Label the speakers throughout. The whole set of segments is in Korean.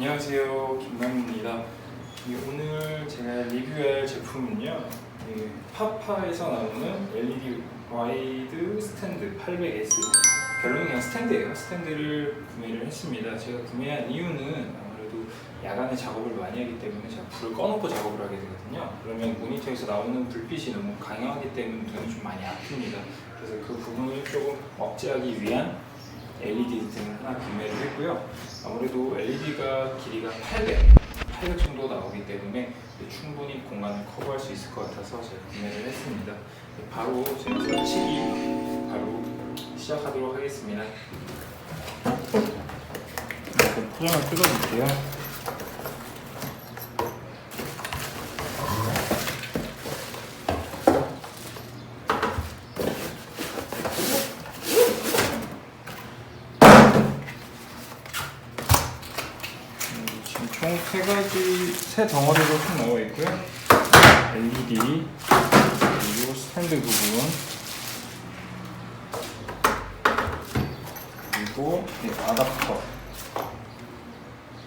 Speaker 1: 안녕하세요. 김남입니다. 오늘 제가 리뷰할 제품은요 이 파파에서 나오는 LED 와이드 스탠드 800S 결론은 그냥 스탠드예요. 스탠드를 구매를 했습니다. 제가 구매한 이유는 아무래도 야간에 작업을 많이 하기 때문에 제가 불을 꺼놓고 작업을 하게 되거든요. 그러면 모니터에서 나오는 불빛이 너무 강하기 때문에 눈이 좀 많이 아픕니다. 그래서 그 부분을 조금 억제하기 위한 LED 등을 하나 구매를 했고요. 아무래도 LED가 길이가 800, 800 정도 나오기 때문에 충분히 공간을 커버할 수 있을 것 같아서 제가 구매를 했습니다. 바로 제가 설치기 바로 시작하도록 하겠습니다. 포장을 뜯어줄게요. 음, 지금 총 세 가지 세 덩어리로 총 나와 있고요. LED 그리고 스탠드 부분 그리고 이 아답터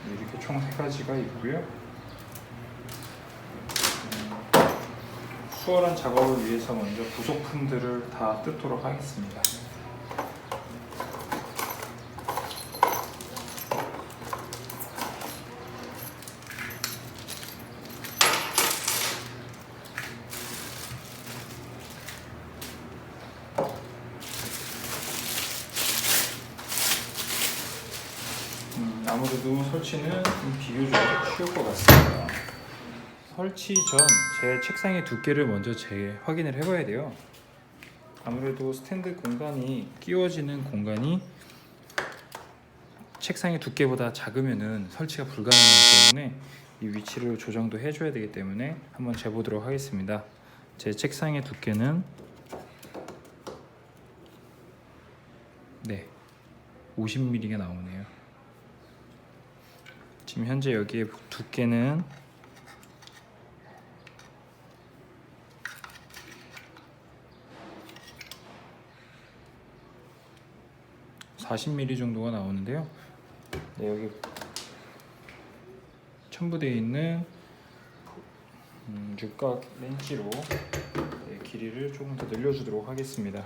Speaker 1: 이렇게 총 세 가지가 있고요. 음, 수월한 작업을 위해서 먼저 부속품들을 다 뜯도록 하겠습니다. 음, 아무래도 설치는 좀 비교적 쉬울 것 같습니다. 설치 전 제 책상의 두께를 먼저 재 확인을 해봐야 돼요. 아무래도 스탠드 공간이 끼워지는 공간이 책상의 두께보다 작으면은 설치가 불가능하기 때문에 이 위치를 조정도 해줘야 되기 때문에 한번 재보도록 하겠습니다. 제 책상의 두께는 네 50mm가 나오네요. 지금 현재 여기에 두께는 (40mm) 정도가 나오는데요. 네, 여기 첨부되어 있는 음, 육각 렌치로 네, 길이를 조금 더 늘려주도록 하겠습니다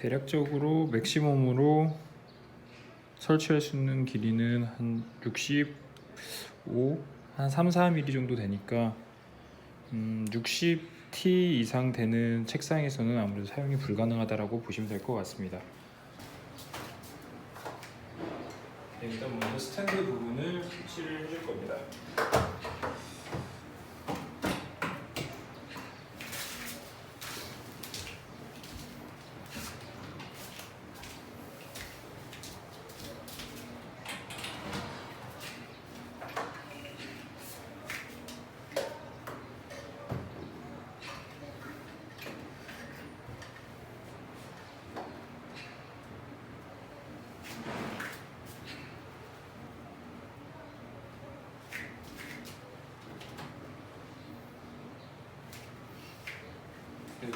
Speaker 1: 대략적으로 맥시멈으로 설치할 수 있는 길이는 한 65, 한 3, 4mm 정도 되니까 음, 60T 이상 되는 책상에서는 아무래도 사용이 불가능하다라고 보시면 될 것 같습니다. 네, 일단 먼저 스탠드 부분을 설치를 해줄 겁니다.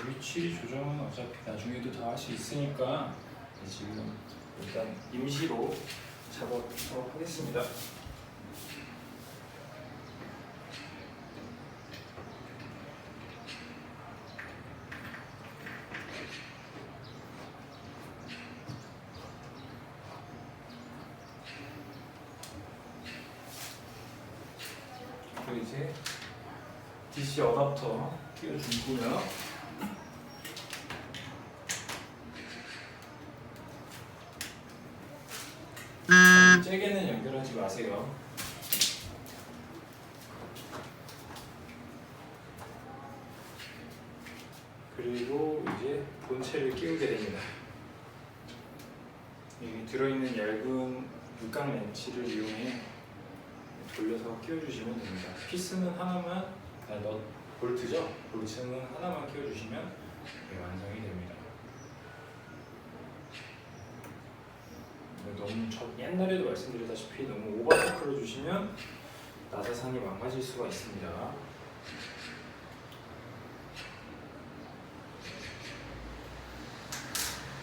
Speaker 1: 위치 조정은 어차피 나중에도 다 할 수 있으니까 네, 지금 일단 임시로 잡아보도록 하겠습니다. 이제 DC 어답터 끼워주고요. 하지 마세요. 그리고 이제 본체를 끼우게 됩니다. 여기 들어있는 얇은 육각 렌치를 이용해 돌려서 끼워주시면 됩니다. 피스는 하나만, 아, 너 볼트죠? 볼트는 하나만 끼워주시면 네, 완성이 됩니다. 네, 너무 저 옛날에도 말씀드렸다시피 너무 오버토크를 주시면 나사산이 망가질 수가 있습니다.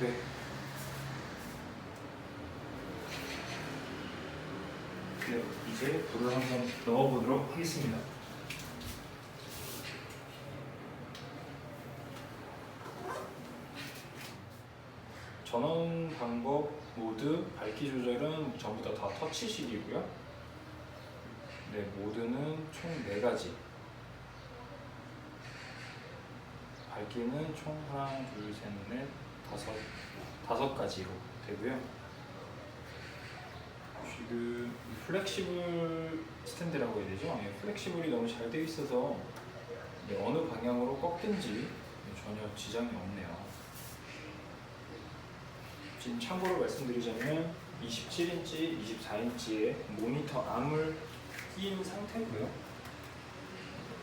Speaker 1: 네. 네, 이제 불을 한번 넣어보도록 하겠습니다. 전원 방법 모드 밝기 조절은 전부 다, 다 터치식이고요. 네, 모드는 총 4가지. 밝기는 총 하나, 둘, 셋, 넷, 다섯, 다섯 가지로 되고요. 지금 이 플렉시블 스탠드라고 해야 되죠? 예, 플렉시블이 너무 잘 되어 있어서 네, 어느 방향으로 꺾든지 전혀 지장이 없네요. 지금 참고로 말씀드리자면 27인치, 24인치의 모니터 암을 끼인 상태고요.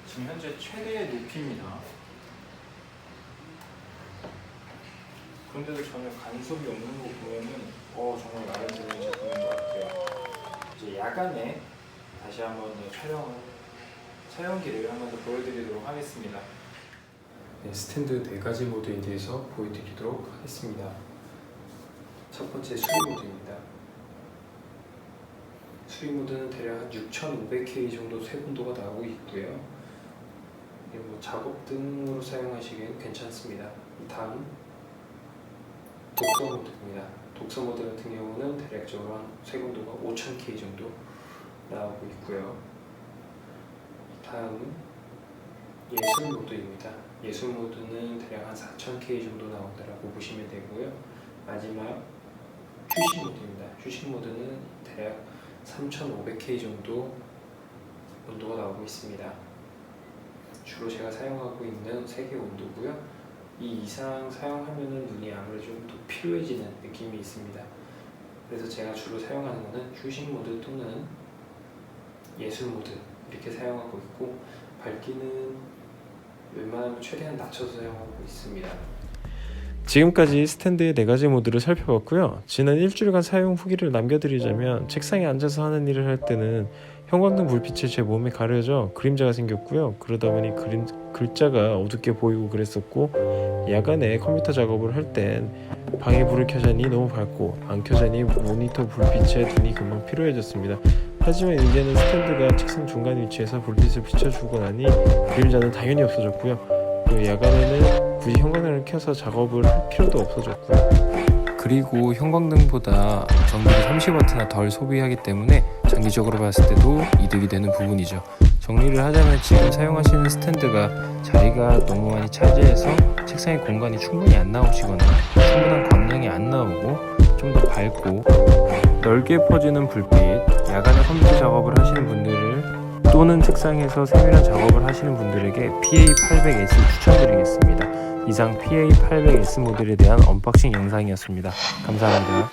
Speaker 1: 지금 현재 최대의 높이입니다. 그런데도 전혀 간섭이 없는 거 보면은 어 정말 마음에 드는 제품인 것 같아요. 이제 야간에 다시 한번 더 촬영을 촬영기를 한번 더 보여드리도록 하겠습니다.
Speaker 2: 네, 스탠드 네 가지 모드에 대해서 보여드리도록 하겠습니다. 첫 번째 수리 모드입니다. 수리 모드는 대략 한 6,500K 정도 세분도가 나오고 있고요. 뭐 작업 등으로 사용하시기엔 괜찮습니다. 다음 독서 모드입니다. 독서 모드 같은 경우는 대략적으로 한 세분도가 5,000K 정도 나오고 있고요. 다음은 예술 모드입니다. 예술 모드는 대략 한 4,000K 정도 나온다라고 보시면 되고요. 마지막 휴식 모드입니다. 휴식 모드는 대략 3,500K 정도 온도가 나오고 있습니다. 주로 제가 사용하고 있는 세계 온도고요. 이 이상 사용하면은 눈이 아무래도 좀 더 피로해지는 느낌이 있습니다. 그래서 제가 주로 사용하는 것은 휴식 모드 또는 예술 모드 이렇게 사용하고 있고 밝기는 웬만하면 최대한 낮춰서 사용하고 있습니다.
Speaker 3: 지금까지 스탠드의 네 가지 모드를 살펴봤고요. 지난 일주일간 사용 후기를 남겨드리자면 책상에 앉아서 하는 일을 할 때는 형광등 불빛에 제 몸에 가려져 그림자가 생겼고요. 그러다 보니 그림, 글자가 어둡게 보이고 그랬었고 야간에 컴퓨터 작업을 할 땐 방에 불을 켜자니 너무 밝고 안 켜자니 모니터 불빛에 눈이 금방 피로해졌습니다. 하지만 이제는 스탠드가 책상 중간 위치에서 불빛을 비춰주고 나니 그림자는 당연히 없어졌고요. 그리고 야간에는 굳이 형광등을 켜서 작업을 할 필요도 없어졌고요.
Speaker 2: 그리고 형광등보다 전기를 30W나 덜 소비하기 때문에 장기적으로 봤을 때도 이득이 되는 부분이죠. 정리를 하자면 지금 사용하시는 스탠드가 자리가 너무 많이 차지해서 책상에 공간이 충분히 안 나오시거나 충분한 광량이 안 나오고 좀 더 밝고 넓게 퍼지는 불빛, 야간에 컴퓨터 작업을 하시는 분들을 또는 책상에서 세밀한 작업을 하시는 분들에게 PA800S를 추천드리겠습니다. 이상 PA800S 모델에 대한 언박싱 영상이었습니다. 감사합니다.